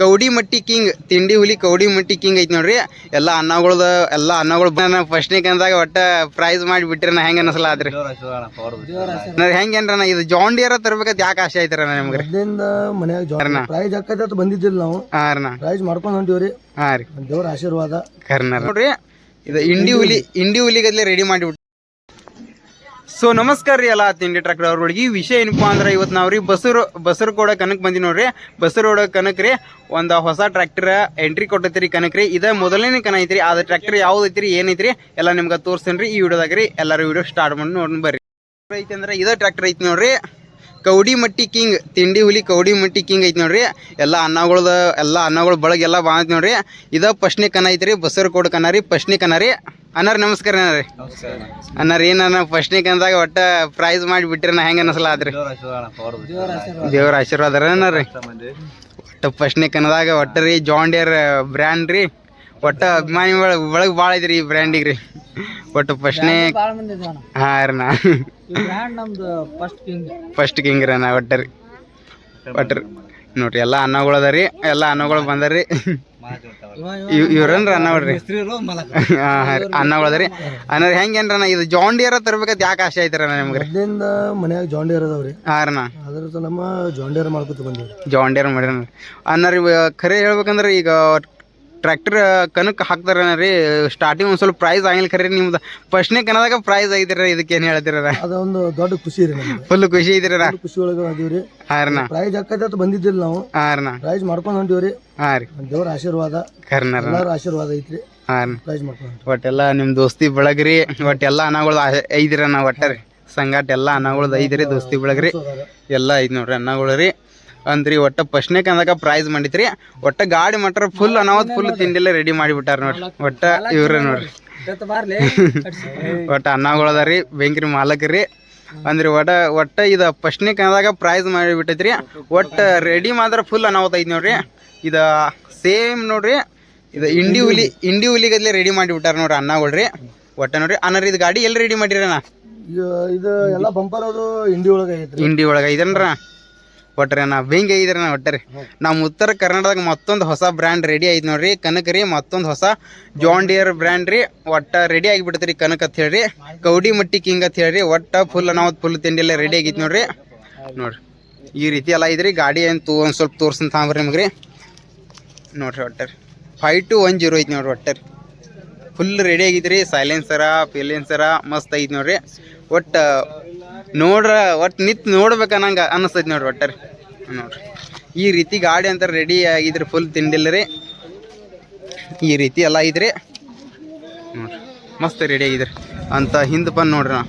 ಕೌಡಿ ಮಟ್ಟಿ ಕಿಂಗ್ ತಿಂಡಿ ಹುಲಿ ಕೌಡಿ ಮಟ್ಟಿ ಕಿಂಗ್ ಐತಿ ನೋಡ್ರಿ. ಎಲ್ಲ ಅನ್ನಗಳದ ಎಲ್ಲ ಅನ್ನಗಳು ಫಸ್ಟ್ನೇ ಕಂದಾಗ ಒಟ್ಟ ಪ್ರೈಸ್ ಮಾಡಿ ಬಿಟ್ಟಿರ ನಾ ಹೆಂಗ ಅನಸಲ ಆದ್ರಿ ನಾ ಇದು ಜಾಂಡಿಯರ ತರಬೇಕಾದ ತರ್ಬೇಕಂತ ಯಾಕೆ ಆಸೆ ಐತರ ನಿಮ್ಗೆ ಮನ್ಯಾಗ. ಪ್ರೈಜ್ ಬಂದಿದ್ದಿಲ್ಲ ನಾವು. ಹಾಂ ಪ್ರೈಸ್ ಮಾಡ್ಕೊಂಡ್ ಹೊಂಟಿವ್ರಿ. ಹಾಂ ರೀ. ದೇವ್ರ ಆಶೀರ್ವಾದ. ಕರ್ನಾರ ನೋಡ್ರಿ ಇದು ಇಂಡಿ ಹುಲಿ ಇಂಡಿ ಹುಲಿಗದ್ಲೆ ರೆಡಿ ಮಾಡಿಬಿಟ್ಟು ಸೊ ನಮಸ್ಕಾರ ರೀ ಎಲ್ಲ ತಿಂಡಿ ಟ್ರ್ಯಾಕ್ಟರ್ ಅವ್ರೊಳಗೆ. ವಿಷಯ ಏನಪ್ಪಾ ಅಂದ್ರೆ ಇವತ್ತು ನಾವು ರೀ ಬಸರು ಬಸರು ಕೂಡ ಕನಕ್ ಬಂದಿ ನೋಡ್ರಿ. ಬಸರು ಓಡೋ ಕನಕ್ ರೀ ಒಂದು ಹೊಸ ಟ್ರ್ಯಾಕ್ಟರ್ ಎಂಟ್ರಿ ಕೊಟ್ಟೈತಿ ಕನಕ್ ರೀ. ಇದ ಮೊದಲನೇ ಕನ ಐತ್ರಿ. ಅದ ಟ್ರ್ಯಾಕ್ಟರ್ ಯಾವ್ದು ಐತ್ರಿ ಏನೈತ್ರಿ ಎಲ್ಲ ನಿಮ್ಗೆ ತೋರಿಸ್ತೇನೆ ರೀ ಈ ವಿಡಿಯೋದಾಗ ರೀ. ಎಲ್ಲರೂ ವಿಡಿಯೋ ಸ್ಟಾರ್ಟ್ ಮಾಡಿ ನೋಡಿ ಬರ್ರಿ. ಐತಿ ಅಂದ್ರೆ ಇದ ಟ್ರ್ಯಾಕ್ಟರ್ ಐತಿ ನೋಡ್ರಿ. ಕೌಡಿ ಮಟ್ಟಿ ಕಿಂಗ್, ತಿಂಡಿ ಹುಲಿ ಕೌಡಿ ಮಟ್ಟಿ ಕಿಂಗ್ ಐತಿ ನೋಡ್ರಿ. ಎಲ್ಲ ಅನ್ನಗಳದ ಎಲ್ಲ ಅನ್ನಗಳು ಬಳಗೆಲ್ಲ ಬಾಂತ್ ನೋಡ್ರಿ. ಇದ ಫಸ್ಟ್ನೇ ಕನ ಐತ್ರಿ. ಬಸರು ಕೋಡ್ ಕನ ರೀ ಫಸ್ಟ್ನೇ ಕನ ರೀ. ಅನ್ನಾರ ನಮಸ್ಕಾರ ಅಣ್ಣ ರೀ. ಅನ್ನಾರ ಏನ ಫಸ್ಟ್ನೇ ಕಂದಾಗ ಒಟ್ಟ ಪ್ರೈಸ್ ಮಾಡಿ ಬಿಟ್ಟಿರ ನಾ ಹೆಂಗ ಅನಸಲ ಆದ್ರಿ? ದೇವ್ರ ಆಶೀರ್ವಾದ ರೀ. ಒಟ್ಟ ಫಸ್ಟ್ನೇ ಕನದಾಗ ಒಟ್ಟ ರೀ ಜಾಂಡಿಯರ್ ಡಿಯರ್ ಬ್ರ್ಯಾಂಡ್ ರೀ. ಒಟ್ಟ ಅಭಿಮಾನಿ ಒಳಗೆ ಭಾಳ ಐತ್ರಿ ಈ ಬ್ರ್ಯಾಂಡಿಗೆ ರೀ. ಒಟ್ಟು ಫಸ್ಟ್ನೇ ಹಾ ರೀ ನಾ ಈ ಬ್ರ್ಯಾಂಡ್ ನಮ್ದು ಫಸ್ಟ್ ಕಿಂಗ್ ಫಸ್ಟ್ ಕಿಂಗ್ ರೀ ನಾ ಒಟ್ಟ ರೀ. ಒಟ್ಟ ರೀ. ನೋಡ್ರಿ ಎಲ್ಲ ಅನ್ನಗಳು ಅದ ರೀ ಎಲ್ಲ ಅನ್ನಗಳು ಬಂದರಿ. ರೀ ಹಾಂ ಅನ್ನ ರೀ. ಅನ್ನಗಳು ಅದ ರೀ ಅನ್ನೋದು ಹೆಂಗೇನ್ರಣ್ಣ ಇದು ಜಾಂಡಿಯರ ಡಿಯರ್ ತರ್ಬೇಕಂತ ಯಾಕೆ ಆಸೆ ಐತ್ರಣ್ಣ ನಿಮ್ಗೆ ಅಲ್ಲಿಂದ ಮನ್ಯಾಗ ಜಾಂಡಿಯರ್ ಅದಾವ್ರಿ. ಹಾಂ ರೀ ನಾ ಅದ್ರ ಸಲ ನಮ್ಮ ಜಾಂಡಿಯರ್ ಮಾಡ್ಕೊತ ಬಂದಿವಿ ಜಾಂಡಿಯರ್ ಡಿಯರ್ ಮಾಡ್ಯಾನ ಅನ್ನರಿ ಖರೆ ಹೇಳ್ಬೇಕಂದ್ರೆ ಈಗ ಟ್ರ್ಯಾಕ್ಟರ್ ಕನಕ್ ಹಾಕ್ತಾರ ರೀ ಸ್ಟಾರ್ಟಿಂಗ್ ಒಂದು ಸ್ವಲ್ಪ ಪ್ರೈಸ್ ಆಗಿಲ್ಲ ಖರೀ ನಿಮ್ದು. ಫಸ್ಟ್ನೇ ಕನದಾಗ ಪ್ರೈಸ್ ಆಗಿದ್ದೀರ ಇದಕ್ಕೆ ಏನು ಹೇಳ್ತೀರ ಅದೊಂದು ದೊಡ್ಡ ಖುಷಿ ರೀ ಫುಲ್ ಖುಷಿ ದೊಡ್ಡ ಖುಷಿ ಒಳಗೆ ಅದೀವ್ರಿ ಹಾರಣ ಪ್ರೈಸ್ ಅಂತ ಬಂದಿದ್ದಿಲ್ಲ ನಾವು. ಹಾರಣ ಪ್ರೈಸ್ ಮಾಡ್ಕೊಂಡು ಹೊಂಟಿವ್ರಿ ಹಾ ರೀ. ದೇವ್ರ ಆಶೀರ್ವಾದ. ಕರ್ನಾಟಕ. ಎಲ್ಲಾರ ಆಶೀರ್ವಾದ ಐತ್ರಿ. ಹಾಂ ಒಟ್ಟೆಲ್ಲ ನಿಮ್ಮ ದೋಸ್ತಿ ಬೆಳಗ್ರಿ ಒಟ್ಟೆಲ್ಲ ಅನ್ನಗಳು ಐದಿರ ನಾವು ಒಟ್ಟ ರೀ. ಸಂಗಾಟ ಎಲ್ಲ ಅನಗಳದ್ದು ಐದ್ರಿ ದೋಸ್ತಿ ಬೆಳಗ್ರಿ ಎಲ್ಲ ಐದು ನೋಡ್ರಿ ಅನ್ನಗಳು ರೀ. ಅಂದ್ರಿ ಒಟ್ಟ ಪಶ್ನೆ ಕಂದಾಗ ಪ್ರೈಸ್ ಮಾಡಿತ್ರಿ. ಒಟ್ಟ ಗಾಡಿ ಮಟ್ರ ಫುಲ್ ಅನಾವತ್ ಫುಲ್ ತಿಂಡಿಲ್ಲ ರೆಡಿ ಮಾಡಿಬಿಟ್ಟಾರ ನೋಡ್ರಿ. ಒಟ್ಟ ಇವ್ರ ನೋಡ್ರಿ. ಬಾರ್ಲಿ. ಒಟ್ಟ ಅನ್ನಗಳದಾರಿ ಬೆಂಕಿ ರೀ ಬೆಂಕ್ರಿ ಮಾಲಕ್ ರೀ ಅಂದ್ರಿ ಒಟ್ಟ ಒಟ್ಟ ಇದು ಫಸ್ಟ್ನೇ ಕಂದಾಗ ಪ್ರೈಸ್ ಮಾಡಿಬಿಟ್ಟೈತ್ರಿ. ಒಟ್ಟ ರೆಡಿ ಮಾತ್ರ ಫುಲ್ ಅನಾವತ್ ಐತಿ ನೋಡ್ರಿ. ಇದು ಸೇಮ್ ನೋಡ್ರಿ ಇದು ಇಂಡಿ ಹುಲಿ ಇಂಡಿ ಹುಲಿಗದ್ಲೆ ರೆಡಿ ಮಾಡಿಬಿಟ್ಟಾರ ನೋಡ್ರಿ ಅನ್ನಗಳ್ರಿ ರೀ ಒಟ್ಟ ನೋಡ್ರಿ ಅನ್ನರಿ ಇದು ಗಾಡಿ ಎಲ್ಲಿ ರೆಡಿ ಮಾಡಿರಣ್ಣ ಇದು ಇದು ಎಲ್ಲ ಬಂಪರ್ ಅದು ಇಂಡಿ ಒಳಗೆ ಇಂಡಿ ಒಳಗೆ ಐದನ್ರ ಒಟ್ರೆ ನಾ ಬೆಂಕಿ ಇದ್ರೆ ನಾ ಒಟ್ಟರಿ. ನಮ್ಮ ಉತ್ತರ ಕರ್ನಾಟಕದಾಗ ಮತ್ತೊಂದು ಹೊಸ ಬ್ರ್ಯಾಂಡ್ ರೆಡಿ ಆಯ್ತು ನೋಡ್ರಿ. ಕನಕ ರೀ ಮತ್ತೊಂದು ಹೊಸ ಜಾನ್ ಡಿಯರ್ ಬ್ರ್ಯಾಂಡ್ ರೀ. ಒಟ್ಟ ರೆಡಿ ಆಗಿಬಿಡ್ತೀರಿ ಕನಕ ಅಂತ ಹೇಳ್ರಿ. ಕೌಡಿ ಮಟ್ಟಿ ಕಿಂಗ್ ಅಂತ ಹೇಳ್ರಿ. ಒಟ್ಟ ಫುಲ್ ನಾವು ಫುಲ್ ತಿಂಡಿ ಎಲ್ಲ ರೆಡಿ ಆಗಿತ್ತು ನೋಡ್ರಿ. ನೋಡ್ರಿ. ಈ ರೀತಿ ಎಲ್ಲ ಇದ್ರಿ ಗಾಡಿ ಏನು ತೂ ಒಂದು ಸ್ವಲ್ಪ ತೋರ್ಸಂತ ತಾಂಬ್ರಿ ನಿಮ್ಗೆ ರೀ. ನೋಡ್ರಿ ಒಟ್ಟರಿ. ಫೈವ್ ಟು ಒನ್ ಜೀರೋ ಐತಿ ನೋಡ್ರಿ ಒಟ್ಟರಿ. Full ready ಆಗಿದ್ರಿ. ಸೈಲೆನ್ಸರ ಫಿಲೆನ್ಸರ ಮಸ್ತ್ ಐತಿ ನೋಡ್ರಿ. ಒಟ್ಟು ನೋಡ್ರ ಒಟ್ಟು ನಿತ್ ನೋಡ್ಬೇಕನ್ನಂಗ ಅನ್ನಿಸ್ತೈತಿ ನೋಡ್ರಿ ಒಟ್ಟರಿ. ನೋಡ್ರಿ. ಈ ರೀತಿ ಗಾಡಿ ಅಂತ ರೆಡಿ ಆಗಿದ್ರಿ ಫುಲ್ ತಿಂಡಿಲ್ಲ ರೀ. ಈ ರೀತಿ ಎಲ್ಲ ಇದ್ರಿ ನೋಡ್ರಿ. ಮಸ್ತ್ ರೆಡಿ ಆಗಿದ್ರಿ. ಅಂತ ಹಿಂದೆ ಬಂದು ನೋಡ್ರಿ ನಾ.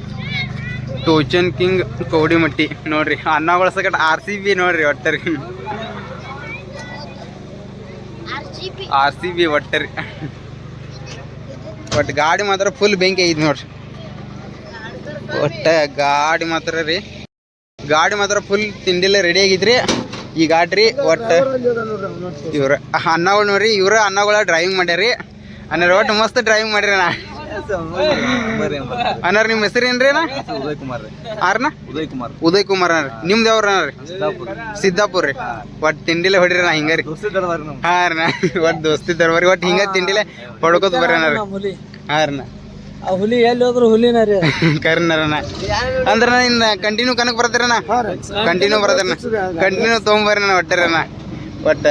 ಟೋಚನ್ ಕಿಂಗ್ ಕೌಡಿಮಟ್ಟಿ ನೋಡ್ರಿ ಅನ್ನ ಸಕಟ್ ಆರ್ ಸಿ ಬಿ ನೋಡ್ರಿ ಒಟ್ಟರಿ. ಆರ್ ಸಿ ಬಿ ಒಟ್ಟರಿ. ಒಟ್ಟು ಗಾಡಿ ಮಾತ್ರ ಫುಲ್ ಬೆಂಕಿ ಐತಿ ನೋಡ್ರಿ. ಒಟ್ಟ ಗಾಡಿ ಮಾತ್ರ ರೀ. ಗಾಡಿ ಮಾತ್ರ ಫುಲ್ ತಿಂಡಿಲ್ಲ ರೆಡಿ ಆಗಿದ್ರಿ. ಈ ಗಾಡಿ ರೀ ಒಟ್ಟ ಇವ್ರ ಅನ್ನಗಳು ನೋಡ್ರಿ, ಇವ್ರ ಅನ್ನಗಳ ಡ್ರೈವಿಂಗ್ ಮಾಡ್ಯಾರಿ. ಅನ್ನಾರ ಒಟ್ಟು ಮಸ್ತ್ ಡ್ರೈವಿಂಗ್ ಮಾಡ್ರಿ ಅಣ್ಣ. ಅನ್ನಾರ ನಿಮ್ಮ ಹೆಸರು ಏನ್ರಿ ಅಣ್ಣ? ಉದಯ್ ಕುಮಾರ್ ಆರ್ನ ಉದಯ್ ಕುಮಾರ್ ಉದಯ್ ಕುಮಾರ್ ಅಣ್ಣ ನಿಮ್ದು ಯಾವ್ರ ಅಣ್ಣ ರೀ ಸಿದ್ದಾಪುರ್ ರೀ. ಒಟ್ಟು ತಿಂಡಿಲ್ಲ ಹೊಡ್ರಿ ನಾ ಹಿಂಗಾರಿ ಅಣ್ಣ ಒಟ್ಟು ದೋಸ್ತಿ ದರ್ಬಾರಿ, ಒಟ್ಟು ಹಿಂಗ ತಿಂಡಿಲ್ಲ ಹೊಡ್ಕೋತ ಬರ್ರಿ ಅಣ್ಣ ಹಾ ರೀ ಆ ಹುಲಿ ಎಲ್ಲಿ ಹೋದ್ರು ಹುಲಿನ ರೀ. ಕರ್ನರನ ಅಂದ್ರ ಇನ್ನ ಕಂಟಿನ್ಯೂ ಕನಕ್ ಬರ್ತಾರನ ಕಂಟಿನ್ಯೂ ಬರ್ತಾರನ ಕಂಟಿನ್ಯೂ ತೊಗೊಂಬರ್ರನ ಒಟ್ಟರನ ಒಟ್ಟ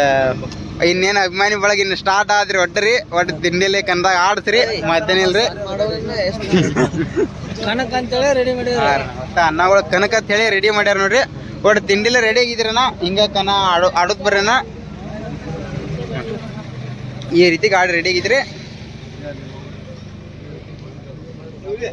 ಇನ್ನೇನು ಅಭಿಮಾನಿ ಬಳಗ ಇನ್ನು ಸ್ಟಾರ್ಟ್ ಆದ್ರಿ ಒಟ್ಟರಿ. ಒಟ್ಟು ತಿಂಡಿಲಿ ಕನ್ನದಾಗ ಆಡ್ಸ್ರಿ ಮತ್ತೇನಿಲ್ರಿ ಕನಕ ಅಂತೇಳಿ ರೆಡಿ ಮಾಡ್ಯಾರ ಒಟ್ಟ ಅನ್ನಗಳು ಕನಕ ಅಂತ ಹೇಳಿ ರೆಡಿ ಮಾಡ್ಯಾರ ನೋಡ್ರಿ. ಒಟ್ಟು ತಿಂಡಿಲೆ ರೆಡಿ ಆಗಿದ್ರನ ಹಿಂಗ ಕನ ಆಡೋ ಆಡೋದ್ ಬರ್ರನ ಈ ರೀತಿ ಗಾಡಿ ರೆಡಿ ಆಗಿದ್ರಿ. ಇವೆ